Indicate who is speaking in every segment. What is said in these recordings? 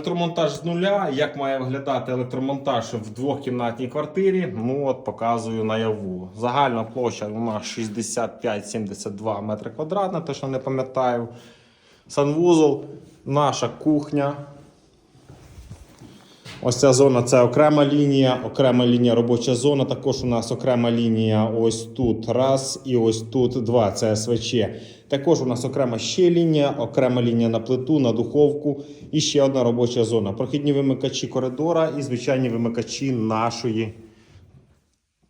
Speaker 1: Електромонтаж з нуля. Як має виглядати електромонтаж в двохкімнатній квартирі? Ну от показую наяву. Загальна площа у нас 65-72 метри квадратна, що не пам'ятаю. Санвузол, наша кухня. Ось ця зона це окрема лінія, окрема лінія робоча зона. Також у нас окрема лінія ось тут раз і ось тут два. Це СВЧ. Також у нас окрема ще лінія, окрема лінія на плиту, на духовку і ще одна робоча зона. Прохідні вимикачі коридора і звичайні вимикачі нашої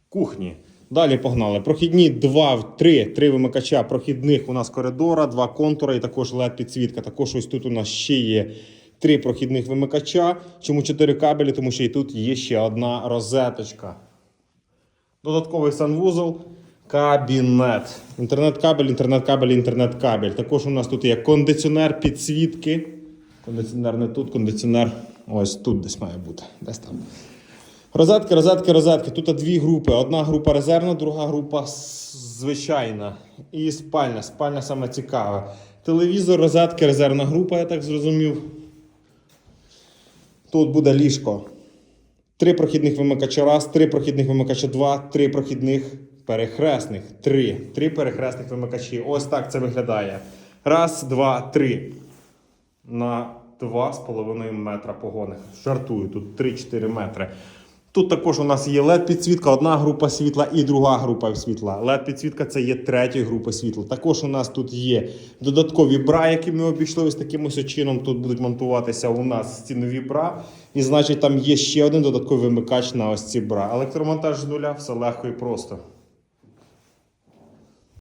Speaker 1: кухні. Далі погнали. Прохідні 2, 3, 3 вимикача прохідних у нас коридора, два контури і також led підсвітка. Також ось тут у нас ще є три прохідних вимикача. Чому 4 кабелі? Тому що і тут є ще одна розеточка. Додатковий санвузол, кабінет. Інтернет-кабель, інтернет-кабель, інтернет-кабель. Також у нас тут є кондиціонер підсвітки. Кондиціонер не тут, кондиціонер ось тут десь має бути. Десь там. Розетки, розетки, розетки. Тут дві групи. Одна група резервна, друга група звичайна. І спальня. Спальня саме цікава. Телевізор, розетки, резервна група, я так зрозумів. Тут буде ліжко. Три прохідних вимикача раз, три прохідних вимикача два, три прохідних перехресних. Три. Три перехресних вимикачі. Ось так це виглядає. Раз, два, три. На 2,5 метра погоних. Жартую, тут 3-4 метри. Тут також у нас є led підсвітка, одна група світла і друга група світла. led підсвітка це є третя група світла. Також у нас тут є додаткові бра, які ми обійшли ось таким ось чином. Тут будуть монтуватися у нас стінові бра. І значить, там є ще один додатковий вимикач на ось ці бра. Електромонтаж з нуля, все легко і просто.